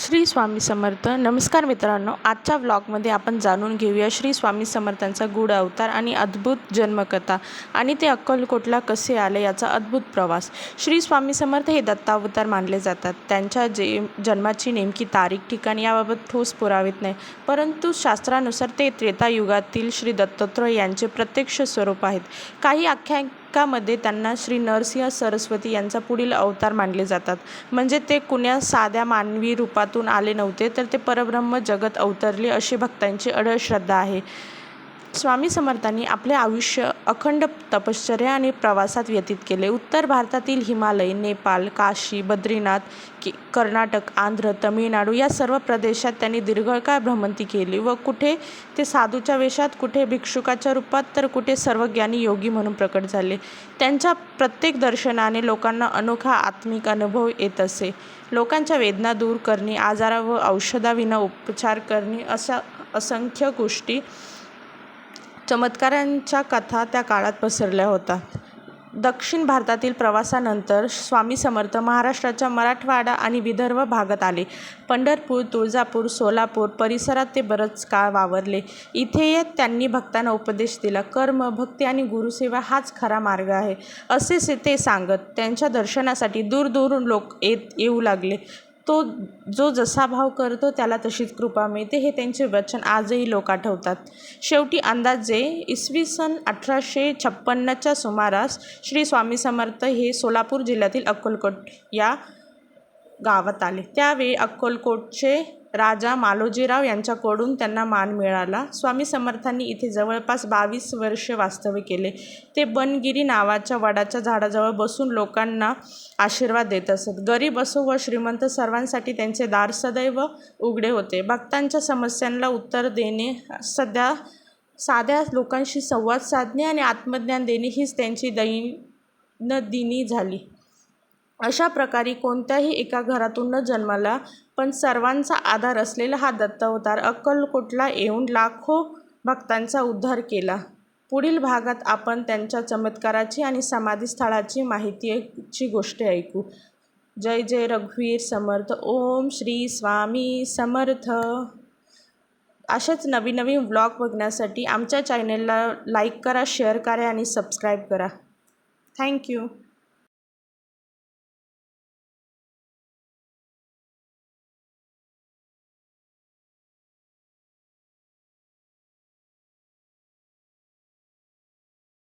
श्री स्वामी समर्थ. नमस्कार मित्रांनो आजच्या व्लॉगमध्ये आपण जाणून घेऊया श्री स्वामी समर्थांचा गूढ अवतार आणि अद्भुत जन्मकथा आणि ते अक्कलकोटला कसे आले याचा अद्भुत प्रवास. श्री स्वामी समर्थ हे दत्तावतार मानले जातात. त्यांच्या जे जन्माची नेमकी तारीख ठिकाण याबाबत ठोस पुरावेत नाही परंतु शास्त्रानुसार ते त्रेतायुगातील श्री दत्तात्रय यांचे प्रत्यक्ष स्वरूप आहेत. काही कामध्ये त्यांना श्री नरसिंह सरस्वती यांचा पुढील अवतार मानले जातात. म्हणजे ते कुण्या साध्या मानवी रूपातून आले नव्हते तर ते परब्रह्म जगत अवतरले अशी भक्तांची अढळ श्रद्धा आहे. स्वामी समर्थांनी आपले आयुष्य अखंड तपश्चर्या आणि प्रवासात व्यतीत केले. उत्तर भारतातील हिमालय नेपाळ काशी बद्रीनाथ की कर्नाटक आंध्र तमिळनाडू या सर्व प्रदेशात त्यांनी दीर्घकाळ भ्रमंती केली व कुठे ते साधूच्या वेशात कुठे भिक्षुकाच्या रूपात तर कुठे सर्वज्ञानी योगी म्हणून प्रकट झाले. त्यांच्या प्रत्येक दर्शनाने लोकांना अनोखा आत्मिक अनुभव येत असे. लोकांच्या वेदना दूर करणे आजारा व औषधाविना उपचार करणे अशा असंख्य गोष्टी चमत्कारांच्या कथा त्या काळात पसरल्या होत्या. दक्षिण भारतातील प्रवासानंतर स्वामी समर्थ महाराष्ट्राच्या मराठवाडा आणि विदर्भ भागात आले. पंढरपूर तुळजापूर सोलापूर परिसरात ते बरंच काळ वावरले. इथे त्यांनी भक्तांना उपदेश दिला कर्म भक्ती आणि गुरुसेवा हाच खरा मार्ग आहे असे ते सांगत त्यांच्या दर्शनासाठी दूरदूरून लोक येत येऊ लागले. तो जो जसा भाव करतो त्याला तशीच कृपा मिळते. हे त्यांचे वचन आजही लोक आठवतात. शेवटी अंदाजे इसवी सन अठराशे छप्पन्नच्या सुमारास श्री स्वामी समर्थ हे सोलापूर जिल्ह्यातील अक्कलकोट या गावात आले. त्यावेळी अक्कलकोटचे राजा मालोजीराव यांच्याकडून त्यांना मान मिळाला. स्वामी समर्थांनी इथे जवळपास बावीस वर्षे वास्तव्य केले. ते बनगिरी नावाच्या वडाच्या झाडाजवळ बसून लोकांना आशीर्वाद देत असत. गरीब असो व श्रीमंत सर्वांसाठी त्यांचे दार सदैव उघडे होते. भक्तांच्या समस्यांना उत्तर देणे सध्या साध्या लोकांशी संवाद साधणे आणि आत्मज्ञान देणे हीच त्यांची दैनंदिनी झाली. अशा प्रकारे कोणत्याही एका घरातून न जन्माला पण सर्वांचा आधार असलेला हा दत्तावतार अक्कलकोटला येऊन लाखो भक्तांचा उद्धार केला. पुढील भागात आपण त्यांच्या चमत्काराची आणि समाधीस्थळाची माहितीची गोष्ट ऐकू. जय जय रघुवीर समर्थ. ओम श्री स्वामी समर्थ. असेच नवीन नवीन व्लॉग बघण्यासाठी आमच्या चॅनेलला लाईक करा शेअर करा आणि सबस्क्राईब करा. थँक्यू.